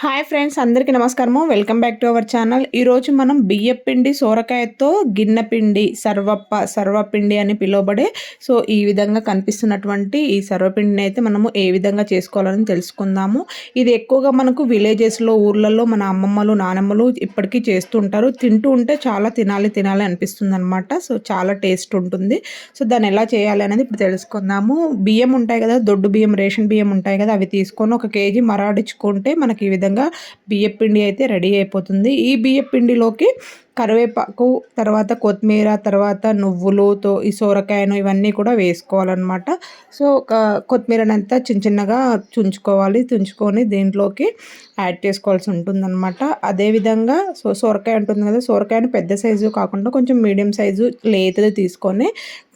Hi friends అందరికీ నమస్కారము. Welcome back to our channel. ఈరోజు మనం బియ్యపిండి సోరకాయతో గిన్నెపిండి సర్వప్ప సర్వపిండి అని పిలువబడే సో ఈ విధంగా కనిపిస్తున్నటువంటి ఈ సర్వపిండిని అయితే మనము ఏ విధంగా చేసుకోవాలని తెలుసుకుందాము. ఇది ఎక్కువగా మనకు విలేజెస్లో ఊర్లలో మన అమ్మమ్మలు నానమ్మలు ఇప్పటికీ చేస్తూ ఉంటారు తింటూ ఉంటే చాలా తినాలి తినాలి అనిపిస్తుంది అనమాట సో చాలా టేస్ట్ ఉంటుంది. సో దాన్ని ఎలా చేయాలి అనేది ఇప్పుడు తెలుసుకుందాము. బియ్యం ఉంటాయి కదా దొడ్డు బియ్యం రేషన్ బియ్యం ఉంటాయి కదా అవి తీసుకొని ఒక కేజీ మరాడించుకుంటే మనకి ఈ విధంగా విధంగా బియ్యపిండి అయితే రెడీ అయిపోతుంది. ఈ బియ్యపిండిలోకి కరివేపాకు తర్వాత కొత్తిమీర తర్వాత నువ్వులుతో ఈ సోరకాయను ఇవన్నీ కూడా వేసుకోవాలన్నమాట. సో కొత్తిమీరనంతా చిన్న చిన్నగా చుంచుకోవాలి. తుంచుకొని దీంట్లోకి యాడ్ చేసుకోవాల్సి ఉంటుందన్నమాట. అదేవిధంగా సో సోరకాయ ఉంటుంది కదా సోరకాయను పెద్ద సైజు కాకుండా కొంచెం మీడియం సైజు లేతది తీసుకొని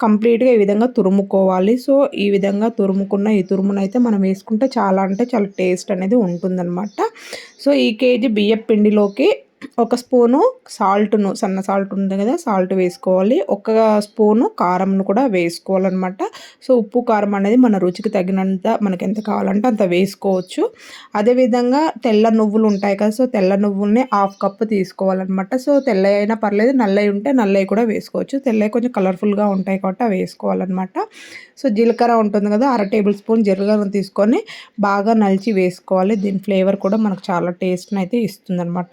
కంప్లీట్గా ఈ విధంగా తురుముకోవాలి. సో ఈ విధంగా తురుముకున్న ఈ తురుమునైతే మనం వేసుకుంటే చాలా అంటే చాలా టేస్ట్ అనేది ఉంటుందన్నమాట. సో ఈ కేజీ బియ్యం పిండిలోకి ఒక స్పూను సాల్ట్ను సన్న సాల్ట్ ఉంది కదా సాల్ట్ వేసుకోవాలి. ఒక స్పూను కారంను కూడా వేసుకోవాలన్నమాట. సో ఉప్పు కారం అనేది మన రుచికి తగినంత మనకి ఎంత కావాలంటే అంత వేసుకోవచ్చు. అదేవిధంగా తెల్ల నువ్వులు ఉంటాయి కదా సో తెల్ల నువ్వుల్ని హాఫ్ కప్ తీసుకోవాలన్నమాట. సో తెల్ల అయినా పర్లేదు నల్లవి ఉంటే నల్లవి కూడా వేసుకోవచ్చు. తెల్లవి కొంచెం కలర్ఫుల్గా ఉంటాయి కాబట్టి అవి వేసుకోవాలన్నమాట. సో జీలకర్ర ఉంటుంది కదా అర టేబుల్ స్పూన్ జీలకర్ర తీసుకొని బాగా నలిచి వేసుకోవాలి. దీని ఫ్లేవర్ కూడా మనకు చాలా టేస్ట్ని అయితే ఇస్తుంది అనమాట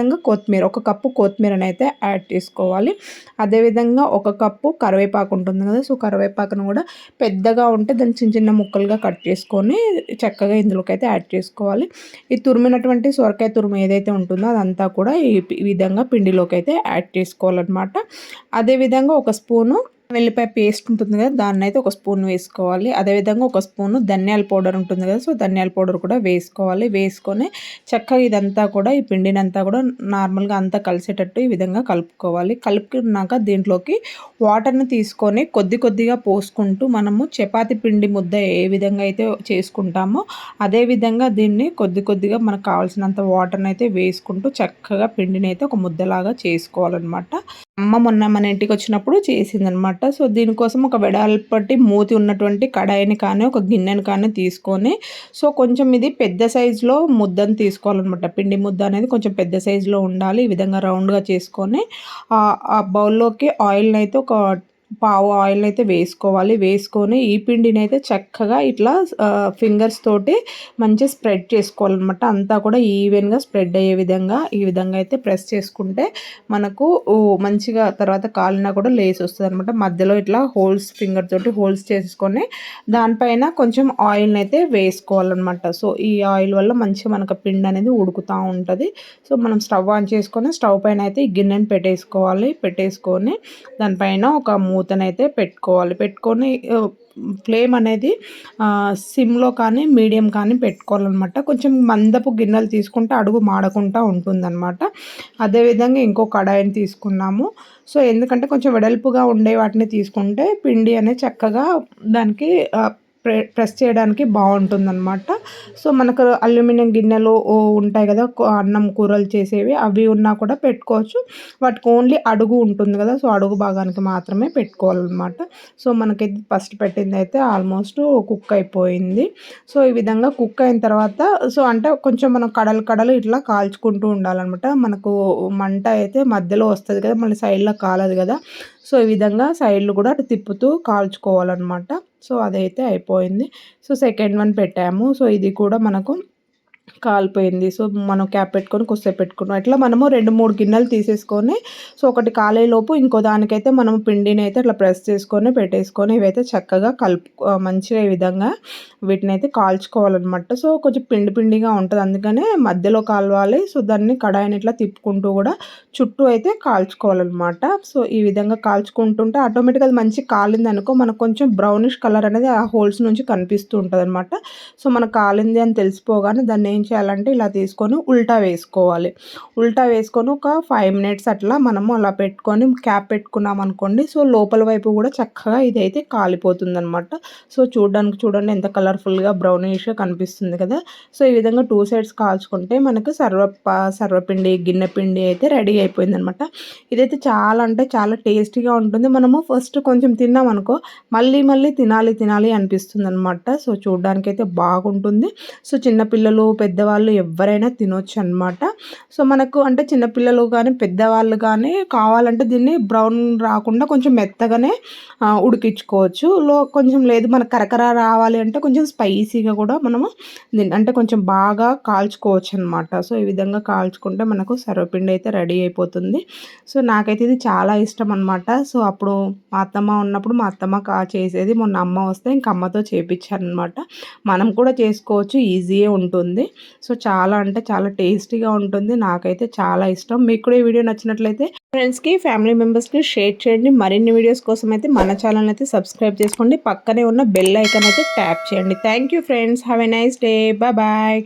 అదేవిధంగా కొత్తిమీర ఒక కప్పు కొత్తిమీరని అయితే యాడ్ చేసుకోవాలి. అదేవిధంగా ఒక కప్పు కరివేపాకు ఉంటుంది కదా సో కరివేపాకును కూడా పెద్దగా ఉంటే దాన్ని చిన్న చిన్న ముక్కలుగా కట్ చేసుకొని చక్కగా ఇందులోకి అయితే యాడ్ చేసుకోవాలి. ఈ తురిమినటువంటి సొరకాయ తురుము ఏదైతే ఉంటుందో అదంతా కూడా ఈ విధంగా పిండిలోకి అయితే యాడ్ చేసుకోవాలన్నమాట. అదేవిధంగా ఒక స్పూను వెల్లిపాయ పేస్ట్ ఉంటుంది కదా దాన్ని అయితే ఒక స్పూన్ వేసుకోవాలి. అదేవిధంగా ఒక స్పూను ధనియాల పౌడర్ ఉంటుంది కదా సో ధనియాల పౌడర్ కూడా వేసుకోవాలి. వేసుకొని చక్కగా ఇదంతా కూడా ఈ పిండినంతా కూడా నార్మల్గా అంతా కలిసేటట్టు ఈ విధంగా కలుపుకోవాలి. కలుపుకున్నాక దీంట్లోకి వాటర్ని తీసుకొని కొద్ది కొద్దిగా పోసుకుంటూ మనము చపాతి పిండి ముద్ద ఏ విధంగా అయితే చేసుకుంటామో అదే విధంగా దీన్ని కొద్ది కొద్దిగా మనకు కావాల్సినంత వాటర్ని అయితే వేసుకుంటూ చక్కగా పిండిని అయితే ఒక ముద్దలాగా చేసుకోవాలన్నమాట. అమ్మ మొన్న మన ఇంటికి వచ్చినప్పుడు చేసిందనమాట సో దీనికోసం ఒక వెడల్పటి మూతి ఉన్నటువంటి కడాయిని కానీ ఒక గిన్నెని కానీ తీసుకొని సో కొంచెం ఇది పెద్ద సైజులో ముద్దను తీసుకోవాలన్నమాట. పిండి ముద్ద అనేది కొంచెం పెద్ద సైజులో ఉండాలి. ఈ విధంగా రౌండ్గా చేసుకొని ఆ బౌల్లోకి ఆయిల్ని అయితే ఒక పావు ఆయిల్ అయితే వేసుకోవాలి. వేసుకొని ఈ పిండిని అయితే చక్కగా ఇట్లా ఫింగర్స్ తోటి మంచిగా స్ప్రెడ్ చేసుకోవాలన్నమాట. అంతా కూడా ఈవెన్గా స్ప్రెడ్ అయ్యే విధంగా ఈ విధంగా అయితే ప్రెస్ చేసుకుంటే మనకు మంచిగా తర్వాత కాలినా కూడా లేస్ వస్తుంది అనమాట మధ్యలో ఇట్లా హోల్స్ ఫింగర్ తోటి హోల్స్ చేసుకొని దానిపైన కొంచెం ఆయిల్ని అయితే వేసుకోవాలన్నమాట. సో ఈ ఆయిల్ వల్ల మంచిగా మనకు పిండి అనేది ఉడుకుతూ ఉంటుంది. సో మనం స్టవ్ ఆన్ చేసుకొని స్టవ్ పైన అయితే ఈ గిన్నెని పెట్టేసుకోవాలి. పెట్టేసుకొని దానిపైన ఒక మూతనైతే పెట్టుకోవాలి. పెట్టుకొని ఫ్లేమ్ అనేది సిమ్లో కానీ మీడియం కానీ పెట్టుకోవాలన్నమాట. కొంచెం మందపు గిన్నెలు తీసుకుంటే అడుగు మాడకుండా ఉంటుందన్నమాట. అదేవిధంగా ఇంకో కడాయిని తీసుకున్నాము. సో ఎందుకంటే కొంచెం వెడల్పుగా ఉండే వాటిని తీసుకుంటే పిండి అనేది చక్కగా దానికి ప్రెస్ చేయడానికి బాగుంటుందన్నమాట సో మనకు అల్యూమినియం గిన్నెలు ఉంటాయి కదా అన్నం కూరలు చేసేవి అవి ఉన్నా కూడా పెట్టుకోవచ్చు. వాటికి ఓన్లీ అడుగు ఉంటుంది కదా సో అడుగు భాగానికి మాత్రమే పెట్టుకోవాలన్నమాట. సో మనకైతే ఫస్ట్ పెట్టింది అయితే ఆల్మోస్ట్ కుక్ అయిపోయింది. సో ఈ విధంగా కుక్ అయిన తర్వాత సో అంటే కొంచెం మనం కడలు కడలు ఇట్లా కాల్చుకుంటూ ఉండాలన్నమాట. మనకు మంట అయితే మధ్యలో వస్తుంది కదా మళ్ళీ సైడ్లో కాలదు కదా. సో ఈ విధంగా సైడ్లు కూడా అటు తిప్పుతూ కాల్చుకోవాలన్నమాట. సో అదైతే అయిపోయింది. సో సెకండ్ వన్ పెట్టాము. సో ఇది కూడా మనకు కాలిపోయింది. సో మనం క్యాప్ పెట్టుకొని కొద్దిసేపు పెట్టుకున్నాం. ఇట్లా మనము రెండు మూడు గిన్నెలు తీసేసుకొని సో ఒకటి కాలేలోపు ఇంకో దానికైతే మనం పిండిని అయితే ఇట్లా ప్రెస్ చేసుకొని పెట్టేసుకొని ఇవైతే చక్కగా కలుపు మంచిగా ఈ విధంగా వీటిని అయితే కాల్చుకోవాలన్నమాట. సో కొంచెం పిండి పిండిగా ఉంటుంది. అందుకనే మధ్యలో కాలవాలి. సో దాన్ని కడాయిని ఇట్లా తిప్పుకుంటూ కూడా చుట్టూ అయితే కాల్చుకోవాలన్నమాట. సో ఈ విధంగా కాల్చుకుంటుంటే ఆటోమేటిక్గా అది మంచి కాలింది అనుకో మనకు కొంచెం బ్రౌనిష్ కలర్ అనేది ఆ హోల్స్ నుంచి కనిపిస్తూ ఉంటుంది అనమాట సో మనకు కాలింది అని తెలిసిపోగానే దాన్ని ఏం చేయాలంటే ఇలా తీసుకొని ఉల్టా వేసుకోవాలి. ఉల్టా వేసుకొని ఒక ఫైవ్ మినిట్స్ అట్లా మనము అలా పెట్టుకొని క్యాప్ పెట్టుకున్నాం అనుకోండి సో లోపల వైపు కూడా చక్కగా ఇదైతే కాలిపోతుంది అనమాట సో చూడడానికి చూడండి ఎంత కలర్ఫుల్గా బ్రౌనిష్గా కనిపిస్తుంది కదా. సో ఈ విధంగా టూ సైడ్స్ కాల్చుకుంటే మనకు సర్వ సర్వపిండి గిన్నె పిండి అయితే రెడీ అయిపోయింది అనమాట ఇదైతే చాలా అంటే చాలా టేస్టీగా ఉంటుంది. మనము ఫస్ట్ కొంచెం తిన్నాం అనుకో మళ్ళీ మళ్ళీ తినాలి తినాలి అనిపిస్తుంది అనమాట సో చూడడానికి అయితే బాగుంటుంది. సో చిన్నపిల్లలు పెద్ద పెద్దవాళ్ళు ఎవరైనా తినొచ్చు అనమాట సో మనకు అంటే చిన్నపిల్లలు కానీ పెద్దవాళ్ళు కానీ కావాలంటే దీన్ని బ్రౌన్ రాకుండా కొంచెం మెత్తగానే ఉడికించుకోవచ్చు. లో కొంచెం లేదు మన కరకర రావాలి అంటే కొంచెం స్పైసీగా కూడా మనము దీన్ని అంటే కొంచెం బాగా కాల్చుకోవచ్చు అనమాట సో ఈ విధంగా కాల్చుకుంటే మనకు సర్వపిండి అయితే రెడీ అయిపోతుంది. సో నాకైతే ఇది చాలా ఇష్టం అనమాట సో అప్పుడు మా అత్తమ్మ ఉన్నప్పుడు మా అత్తమ్మ కా చేసేది మొన్న అమ్మ వస్తే ఇంక అమ్మతో చేపించాను అనమాట మనం కూడా చేసుకోవచ్చు ఈజీయే ఉంటుంది. సో చాలా అంటే చాలా టేస్టీగా ఉంటుంది. నాకైతే చాలా ఇష్టం. మీకు కూడా ఈ వీడియో నచ్చినట్లయితే ఫ్రెండ్స్కి ఫ్యామిలీ మెంబర్స్కి షేర్ చేయండి. మరిన్ని వీడియోస్ కోసం అయితే మన ఛానల్ అయితే సబ్స్క్రైబ్ చేసుకోండి. పక్కనే ఉన్న బెల్ ఐకన్ అయితే ట్యాప్ చేయండి. Thank you friends. Have a nice day. Bye.